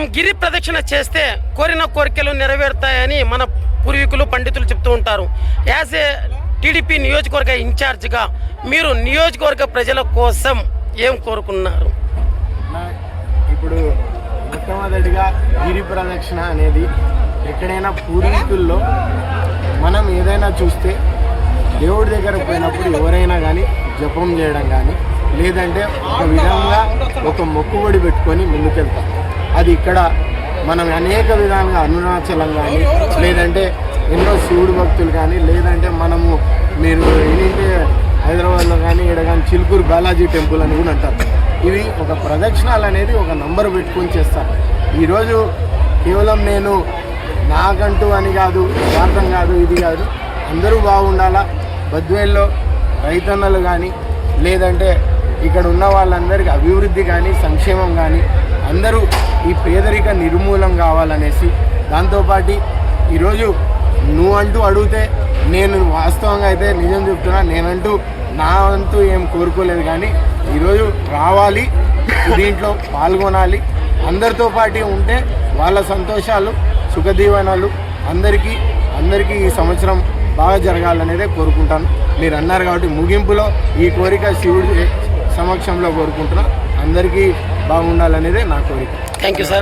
మనం గిరి ప్రదక్షిణ చేస్తే కోరిన కోరికలు నెరవేరుతాయని మన పూర్వీకులు పండితులు చెప్తూ ఉంటారు. యాజ్ ఏ టీడీపీ నియోజకవర్గ ఇన్ఛార్జ్గా మీరు నియోజకవర్గ ప్రజల కోసం ఏం కోరుకున్నారు? ఇప్పుడు మొట్టమొదటిగా గిరి ప్రదక్షిణ అనేది ఎక్కడైనా పూర్వీకుల్లో మనం ఏదైనా చూస్తే దేవుడి దగ్గర పోయినప్పుడు ఎవరైనా కానీ జపం చేయడం కానీ లేదంటే ఒక విధంగా ఒక మొక్కుబడి పెట్టుకొని ముందుకెళ్తాం. అది ఇక్కడ మనం అనేక విధాలుగా అరుణాచలం కానీ లేదంటే ఎన్నో శివుడు భక్తులు కానీ లేదంటే మనము మీరు ఏంటంటే హైదరాబాద్లో కానీ ఇక్కడ కానీ చిలుకూరు బాలాజీ టెంపుల్ అని కూడా అంటారు. ఇవి ఒక ప్రదక్షిణాలు అనేది ఒక నంబర్ పెట్టుకొని చేస్తారు. ఈరోజు కేవలం నేను నాకంటూ అని కాదు స్వార్థం కాదు ఇది కాదు. అందరూ బాగుండాలా? బద్వేల్లో రైతన్నలు కానీ లేదంటే ఇక్కడ ఉన్న వాళ్ళందరికీ అభివృద్ధి కానీ సంక్షేమం కానీ అందరూ ఈ పేదరిక నిర్మూలం కావాలనేసి దాంతోపాటు ఈరోజు నువ్వు అంటూ అడిగితే నేను వాస్తవంగా అయితే నిజం చెప్తున్నా నేనంటూ నా అంటూ ఏం కోరుకోలేదు కానీ ఈరోజు రావాలి దీంట్లో పాల్గొనాలి. అందరితో పాటు ఉంటే వాళ్ళ సంతోషాలు సుఖదీవనాలు అందరికీ అందరికీ ఈ సంవత్సరం బాగా జరగాలనేదే కోరుకుంటాను. మీరు అన్నారు కాబట్టి ముగింపులో ఈ కోరిక శివుడి సమక్షంలో కోరుకుంటున్నా. అందరికీ బాగుండాలనేదే నా కోరిక. Thank you sir